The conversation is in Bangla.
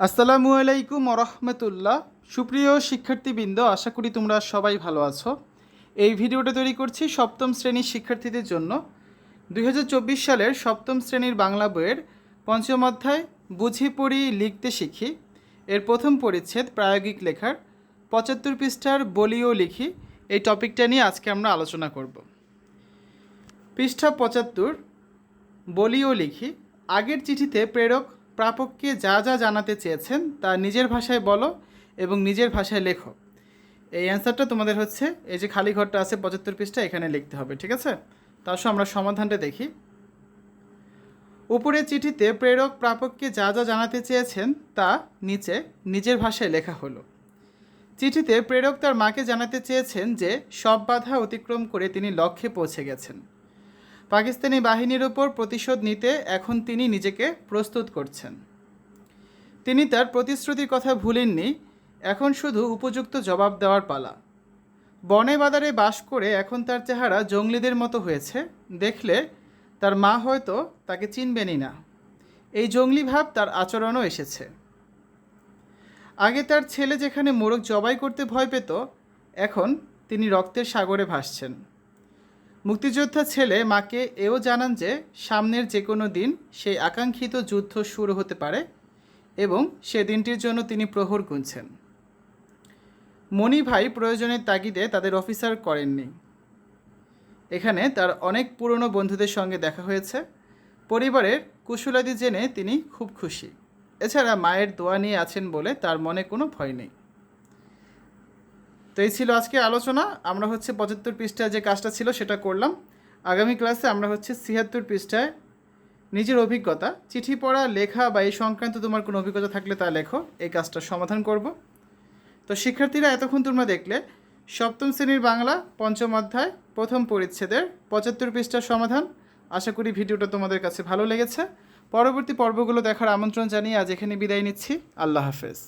আসসালামু আলাইকুম রহমতুল্লাহ সুপ্রিয় শিক্ষার্থীবৃন্দ, আশা করি তোমরা সবাই ভালো আছো। এই ভিডিওটা তৈরি করছি সপ্তম শ্রেণির শিক্ষার্থীদের জন্য। দু হাজার চব্বিশ সালের সপ্তম শ্রেণির বাংলা বইয়ের পঞ্চম অধ্যায়, বুঝি পড়ি, লিখতে শিখি। এর প্রথম পরিচ্ছেদ প্রায়োগিক লেখার পঁচাত্তর পৃষ্ঠার বলিও লিখি। এই টপিকটা নিয়ে আজকে আমরা আলোচনা করব। পৃষ্ঠা পঁচাত্তর, বলিও লিখি। আগের চিঠিতে প্রেরক প্রাপককে যা যা জানাতে চেয়েছেন তা নিজের ভাষায় বলো এবং নিজের ভাষায় লেখো। এই অ্যান্সারটা তোমাদের হচ্ছে, এই যে খালি ঘরটা আছে পঁচাত্তর পৃষ্ঠা, এখানে লিখতে হবে, ঠিক আছে? তা আসো আমরা সমাধানটা দেখি। উপরের চিঠিতে প্রেরক প্রাপককে যা যা জানাতে চেয়েছেন তা নিচে নিজের ভাষায় লেখা হলো। চিঠিতে প্রেরক তার মাকে জানাতে চেয়েছেন যে সব বাধা অতিক্রম করে তিনি লক্ষ্যে পৌঁছে গেছেন। পাকিস্তানি বাহিনীর ওপর প্রতিশোধ নিতে এখন তিনি নিজেকে প্রস্তুত করছেন। তিনি তার প্রতিশ্রুতির কথা ভুলেননি, এখন শুধু উপযুক্ত জবাব দেওয়ার পালা। বনে বাদারে বাস করে এখন তার চেহারা জঙ্গলিদের মতো হয়েছে, দেখলে তার মা হয়তো তাকে চিনবেনই না। এই জঙ্গলি ভাব তার আচরণও এসেছে। আগে তার ছেলে যেখানে মোরগ জবাই করতে ভয় পেত, এখন তিনি রক্তের সাগরে ভাসছেন। মুক্তিযোদ্ধা ছেলে মাকে এও জানান যে, সামনের যে কোনো দিন সেই আকাঙ্ক্ষিত যুদ্ধ শুরু হতে পারে এবং সে দিনটির জন্য তিনি প্রহর গুনছেন। মণি ভাই প্রয়োজনের তাগিদে তাদের অফিসার করেননি। এখানে তার অনেক পুরনো বন্ধুদের সঙ্গে দেখা হয়েছে। পরিবারের কুশলাদি জেনে তিনি খুব খুশি। এছাড়া মায়ের দোয়া নিয়ে আছেন বলে তার মনে কোনো ভয় নেই। তো এই ছিল আজকে আলোচনা। আমরা হচ্ছে পঁচাত্তর পৃষ্ঠায় যে কাজটা ছিল সেটা করলাম। আগামী ক্লাসে আমরা হচ্ছে ছিয়াত্তর পৃষ্ঠায় নিজের অভিজ্ঞতা, চিঠি পড়া, লেখা বা এই সংক্রান্ত তোমার কোনো অভিজ্ঞতা থাকলে তা লেখো। এই কাজটা সমাধান করব। তো শিক্ষার্থীরা এতক্ষণ তোমরা দেখলে, সপ্তম শ্রেণির বাংলা, পঞ্চম অধ্যায়, প্রথম পরিচ্ছেদের পঁচাত্তর পৃষ্ঠার সমাধান। আশা করি ভিডিওটা তোমাদের কাছে ভালো লেগেছে। পরবর্তী পর্বগুলো দেখার আমন্ত্রণ জানিয়ে আজ এখানে বিদায় নিচ্ছি। আল্লাহ হাফেজ।